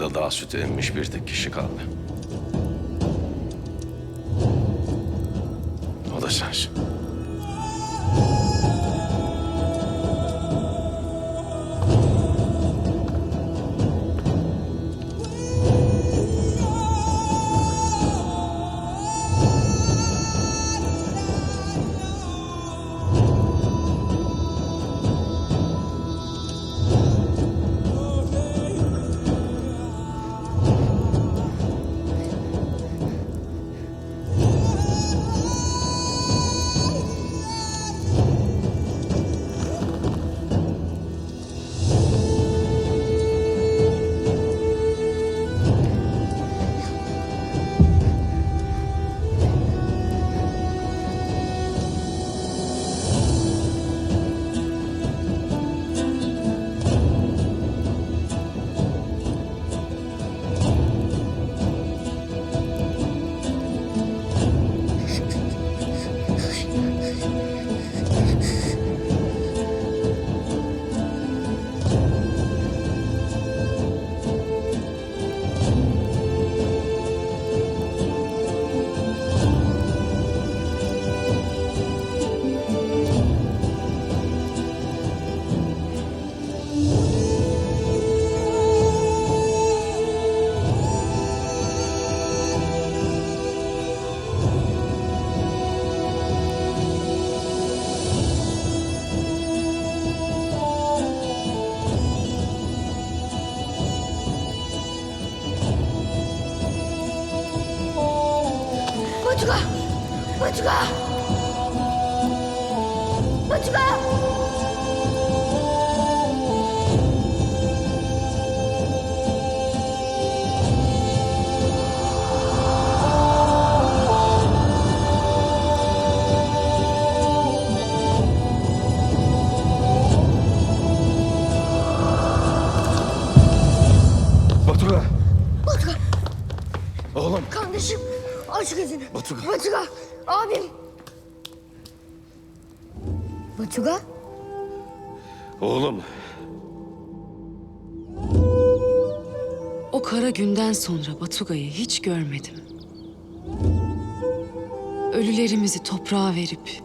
Yanında daha sütü emmiş bir tek kişi kaldı. O da sensin. 文曲哥文曲哥 Aç gözünü. Batuka. Batuka! Abim! Batuka? Oğlum! O kara günden sonra Batuga'yı hiç görmedim. Ölülerimizi toprağa verip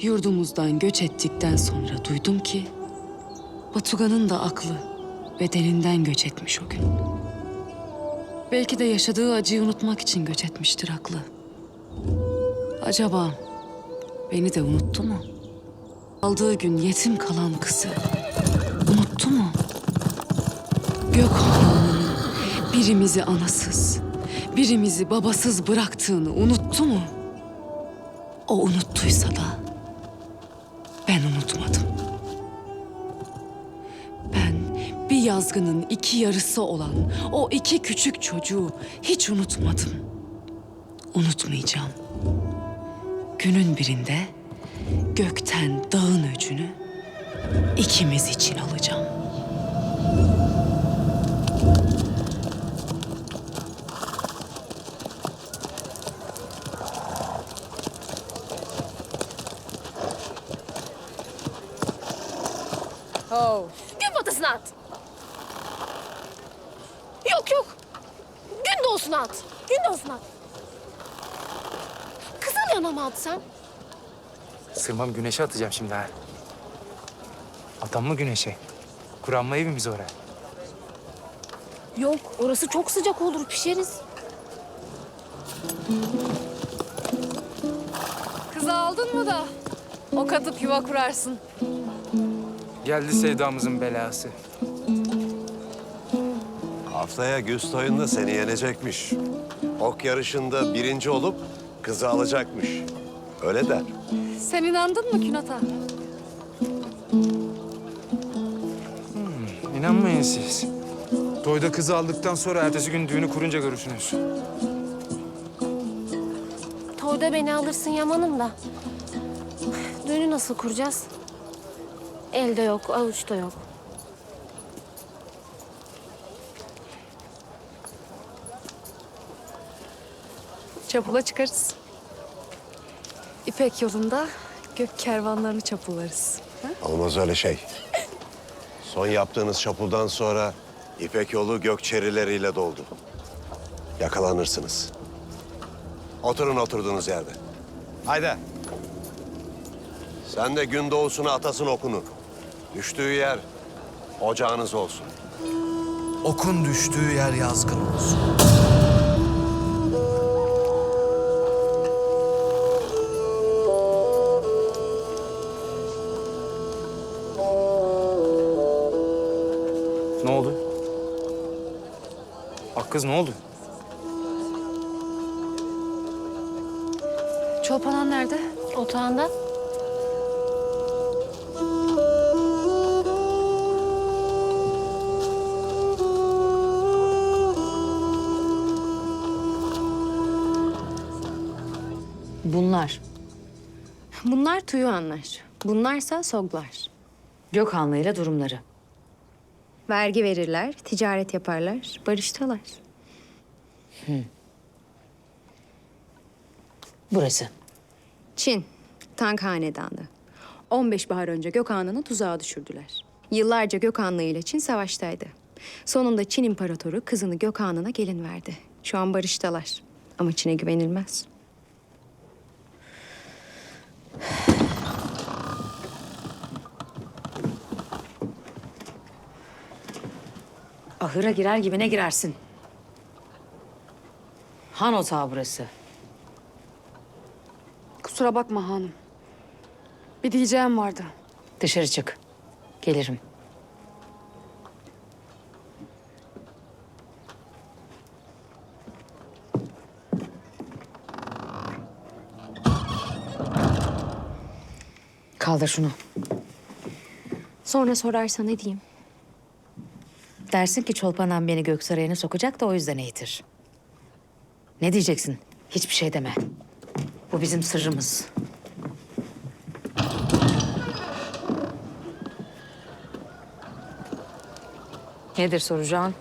yurdumuzdan göç ettikten sonra duydum ki Batuga'nın da aklı bedeninden göç etmiş o gün. Belki de yaşadığı acıyı unutmak için göç etmiştir aklı. Acaba beni de unuttu mu? Aldığı gün yetim kalan kızı unuttu mu? Gökhan'ın birimizi anasız, birimizi babasız bıraktığını unuttu mu? O unuttuysa da yazgının iki yarısı olan o iki küçük çocuğu hiç unutmadım. Unutmayacağım. Günün birinde gökten dağın öcünü ikimiz için alacağım. Gün batısına at. Yok yok. Doğusuna at. Gün doğusuna at. Kızıl yana mı atsam? Sırmam güneşe atacağım şimdi ha. Atam mı güneşe? Kuran mı evimiz oraya? Yok orası çok sıcak olur pişeriz. Kızı aldın mı da ok atıp yuva kurarsın. Geldi sevdamızın belası. Haftaya güz toyunda seni yenecekmiş. Ok yarışında birinci olup kızı alacakmış. Öyle der. Sen inandın mı Künat'a? İnanmayın siz. Toyda kızı aldıktan sonra ertesi gün düğünü kurunca görürsünüz. Toyda beni alırsın Yaman'ım da. Düğünü nasıl kuracağız? Elde yok, avuçta yok. Çapula çıkarız. İpek yolunda gök kervanlarını çapullarız. Olmaz öyle şey. Son yaptığınız çapuldan sonra İpek yolu gökçerileriyle doldu. Yakalanırsınız. Oturun oturduğunuz yerde. Haydi. Sen de gün doğusuna atasın okunu. Düştüğü yer ocağınız olsun. Okun düştüğü yer yazgın olsun. Bak kız ne oldu? Çolpanan nerede? Otağında. Bunlar. Bunlar Tuyuanlar. Bunlarsa Soglar. Gökhanlı ile durumları. Vergi verirler, ticaret yaparlar, barıştalar. Burası. Çin, Tang Hanedanı. 15 bahar önce Gökhan'ını tuzağa düşürdüler. Yıllarca Gökhanlı ile Çin savaştaydı. Sonunda Çin İmparatoru kızını Gökhan'ına gelin verdi. Şu an barıştalar. Ama Çin'e güvenilmez. Ahıra girer gibi ne girersin? Han otağı burası. Kusura bakma hanım. Bir diyeceğim vardı. Dışarı çık. Gelirim. Kaldır şunu. Sonra sorarsa ne diyeyim? Dersin ki Çolpanan beni Göksaray'ına sokacak da o yüzden eğitir. Ne diyeceksin? Hiçbir şey deme. Bu bizim sırrımız. Nedir soracağın?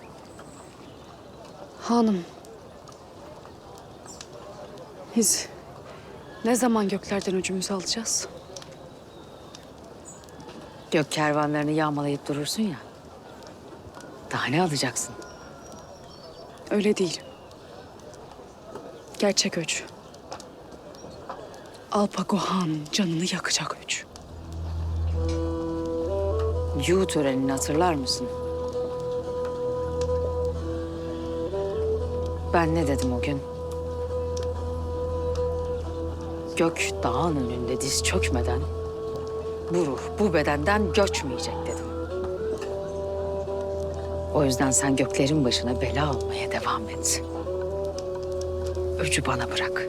Hanım. Biz ne zaman göklerden öcümüzü alacağız? Gök kervanlarını yağmalayıp durursun ya. Daha ne alacaksın? Öyle değil. Gerçek öç. Alpago Han'ın canını yakacak öç. Yu törenini hatırlar mısın? Ben ne dedim o gün? Gök dağın önünde diz çökmeden bu ruh bu bedenden göçmeyecek dedim. O yüzden sen göklerin başına bela olmaya devam et. Öcü bana bırak.